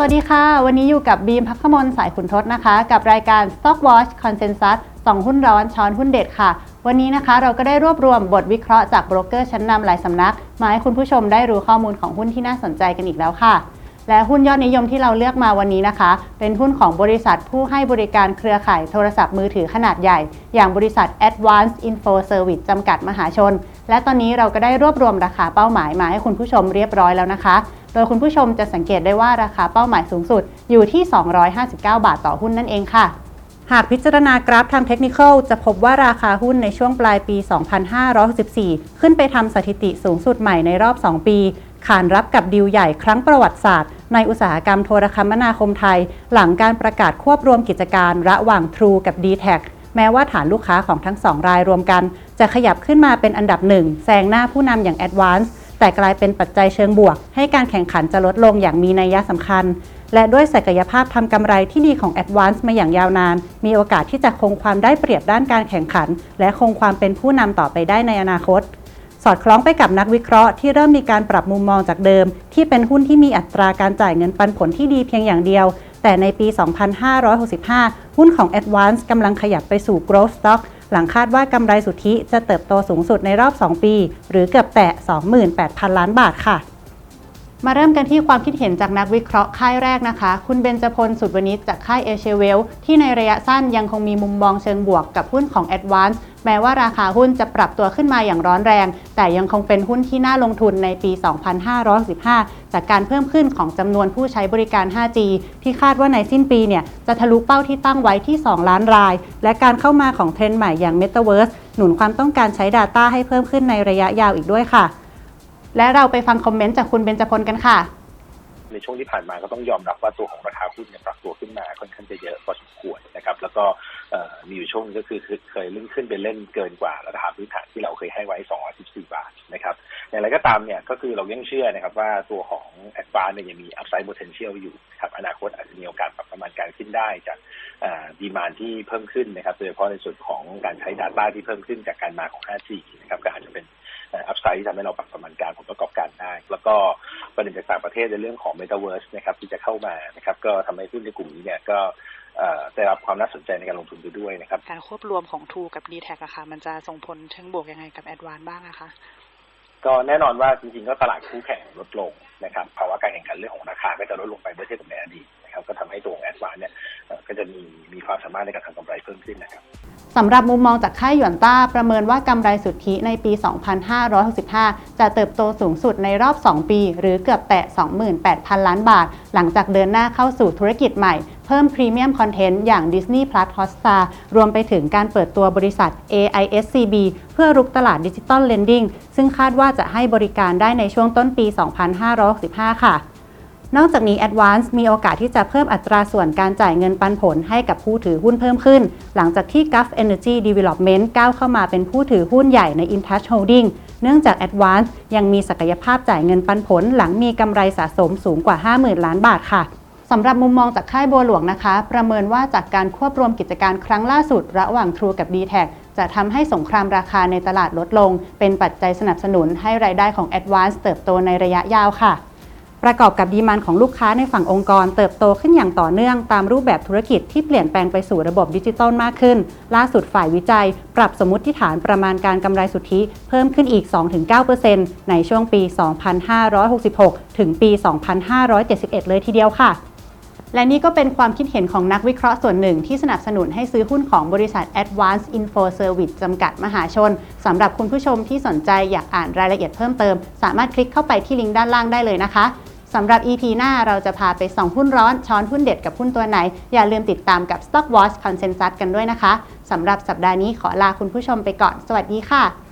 สวัสดีค่ะ วันนี้อยู่กับบีมพักขมลสายขุนทศนะคะ กับรายการ Stock Watch Consensus สองหุ้นร้อนช้อนหุ้นเด็ดค่ะ วันนี้นะคะเราก็ได้รวบรวมบทวิเคราะห์จากโบรกเกอร์ชั้นนำหลายสำนัก มาให้คุณผู้ชมได้รู้ข้อมูลของหุ้นที่น่าสนใจกันอีกแล้วค่ะ และหุ้นยอดนิยมที่เราเลือกมาวันนี้นะคะ เป็นหุ้นของบริษัทผู้ให้บริการเครือข่ายโทรศัพท์มือถือขนาดใหญ่ อย่างบริษัท Advanced Info Service จำกัดมหาชน และตอนนี้เราก็ได้รวบรวมราคาเป้าหมายมาให้คุณผู้ชมเรียบร้อยแล้วนะคะ ยคุณผู้ชมจะสังเกตได้ว่าราคาเป้าหมายสูงสุดอยู่ที่ 259 บาทต่อหุ้นนั่นเองค่ะ หากพิจารณากราฟทางเทคนิคจะพบว่าราคาหุ้นในช่วงปลายปี 2564 ขึ้นไปทำสถิติสูงสุดใหม่ในรอบ 2 ปี ขานรับกับดีลใหญ่ครั้งประวัติศาสตร์ ในอุตสาหกรรมโทรคมนาคมไทย หลังการประกาศควบรวมกิจการระหว่าง True กับ d t แทแม้ว่าฐานลูกค้าของทั้ง 2 รายรวมกัน จะขยับขึ้นมาเป็นอันดับหนึ่งแซงหน้าผู้นำอย่าง Advance แต่กลายเป็นปัจจัยเชิงบวก ให้การแข่งขันจะลดลงอย่างมีนัยสำคัญ และด้วยศักยภาพทำกำไรที่ดีของ Advance มาอย่างยาวนาน มีโอกาสที่จะคงความได้เปรียบด้านการแข่งขัน และคงความเป็นผู้นำต่อไปได้ในอนาคต สอดคล้องไปกับนักวิเคราะห์ที่เริ่มมีการปรับมุมมองจากเดิม ที่เป็นหุ้นที่มีอัตราการจ่ายเงินปันผลที่ดีเพียงอย่างเดียว แต่ในปี 2565 หุ้นของ Advance กำลังขยับไปสู่ Growth Stock หลังคาดว่ากำไรสุทธิจะเติบโตสูงสุดในรอบ 2 ปี หรือเกือบแตะ 28,000 ล้านบาทค่ะ มาเริ่มกันที่ความคิดเห็นจากนักวิเคราะห์ค่ายแรกนะคะ คุณเบญจพล สุดวณิชจากค่ายเอเชเวลที่ในระยะสั้นยังคงมีมุมมองเชิงบวกกับหุ้นของ Advance แม้ว่าราคาหุ้นจะปรับตัวขึ้นมาอย่างร้อนแรง แต่ยังคงเป็นหุ้นที่น่าลงทุนในปี 2515จากการเพิ่มขึ้นของจำนวนผู้ใช้บริการ 5G ที่คาดว่าในสิ้นปีเนี่ยจะทะลุเป้าที่ตั้งไว้ที่ 2 ล้านราย และการเข้ามาของเทรนด์ใหม่อย่าง Metaverse หนุนความต้องการใช้ Data ให้เพิ่มขึ้นในระยะยาวอีกด้วยค่ะ และเราไปฟังคอมเมนต์จากคุณเบญจพลกันค่ะ ในช่วงที่ผ่านมาก็ต้องยอมรับว่าตัวของราคาหุ้นเนี่ยปรับตัวขึ้นมาค่อนข้างจะเยอะพอสมควรนะครับ แล้วก็มีอยู่ช่วงก็คือเคยเล่นขึ้นไปเล่นเกินกว่าราคาพื้นฐานที่เราเคยให้ไว้ 214 บาทนะครับอย่างไรก็ตามเนี่ยก็คือเรายังเชื่อนะครับว่าตัวของ a d v a n c e เนี่ยยังมี upside potential อยู่ครับอนาคตอาจจะมีโอกาสปรับประมาณการขึ้นได้จากดีมานที่เพิ่มขึ้นนะครับโดยเฉพาะในส่วนของการใช้ Data ที่เพิ่มขึ้นจากการมาของ 5G นะครับก็อาจจะเป็น อัพไซด์ที่ทำให้เราปรับประมาณการผลประกอบการได้ แล้วก็ประเด็นจากต่างประเทศในเรื่องของ Metaverse นะครับที่จะเข้ามานะครับก็ทำให้หุ้นในกลุ่มนี้เนี่ยก็ได้รับความน่าสนใจในการลงทุนไปด้วยนะครับ การควบรวมของ True กับ d t แทอะค่ะมันจะส่งผลเชิงบวกยังไงกับ a d v a n c e บ้างอะคะก็แน่นอนว่าจริงๆก็ตลาดคู่แข่งลดลงนะครับภาวะการแข่งขันเรื่องของราคาก็จะลดลงไปเมื่อเทียบกับในอดีตนะครับก็ทำให้ตัวของแอดวานเนี่ยก็จะมีมีความสามารถในการทำกำไรเพิ่มขึ้นนะครับ สำหรับมุมมองจากค่ายหยวนต้าประเมินว่ากำไรสุทธิในปี 2565 จะเติบโตสูงสุดในรอบ 2 ปี หรือเกือบแตะ 28,000 ล้านบาท หลังจากเดินหน้าเข้าสู่ธุรกิจใหม่ เพิ่มพรีเมียมคอนเทนต์อย่าง Disney Plus Hotstar รวมไปถึงการเปิดตัวบริษัท AISCB เพื่อรุกตลาดดิจิตอลเลนดิ้งซึ่งคาดว่าจะให้บริการได้ในช่วงต้นปี 2565 ค่ะ นอกจากนี้ Advance มีโอกาสที่จะเพิ่มอัตราส่วนการจ่ายเงินปันผลให้กับผู้ถือหุ้นเพิ่มขึ้น หลังจากที่ Gulf Energy Development ก้าวเข้ามาเป็นผู้ถือหุ้นใหญ่ใน InTouch Holding เนื่องจาก Advance ยังมีศักยภาพจ่ายเงินปันผล หลังมีกำไรสะสมสูงกว่า 50,000 ล้านบาทค่ะสำหรับมุมมองจากค่ายบัวหลวงนะคะ ประเมินว่าจากการควบรวมกิจการครั้งล่าสุด ระหว่าง True กับ d t แทจะทำให้สงครามราคาในตลาดลดลง เป็นปัจจัยสนับสนุนให้รายได้ของ Advance เติบโตในระยะยาวค่ะ ประกอบกับดีมานของลูกค้าในฝั่งองค์กร เติบโตขึ้นอย่างต่อเนื่องตามรูปแบบธุรกิจที่เปลี่ยนแปลงไปสู่ระบบดิจิตอลมากขึ้น ล่าสุดฝ่ายวิจัย ปรับสมมติฐานประมาณการกำไรสุทธิ เพิ่มขึ้นอีก 2-9%ในช่วงปี 2566 ถึงปี 2571 เลยทีเดียวค่ะ และนี่ก็เป็นความคิดเห็นของนักวิเคราะห์ส่วนหนึ่งที่สนับสนุนให้ซื้อหุ้นของบริษัท Advanced Info Service จำกัดมหาชนสำหรับคุณผู้ชมที่สนใจอยากอ่านรายละเอียดเพิ่มเติม สามารถคลิกเข้าไปที่ลิงก์ด้านล่างได้เลยนะคะ สำหรับ EP หน้าเราจะพาไปส่องหุ้นร้อน ช้อนหุ้นเด็ดกับหุ้นตัวไหน อย่าลืมติดตามกับ Stock Watch Consensus กันด้วยนะคะ สำหรับสัปดาห์นี้ขอลาคุณผู้ชมไปก่อน สวัสดีค่ะ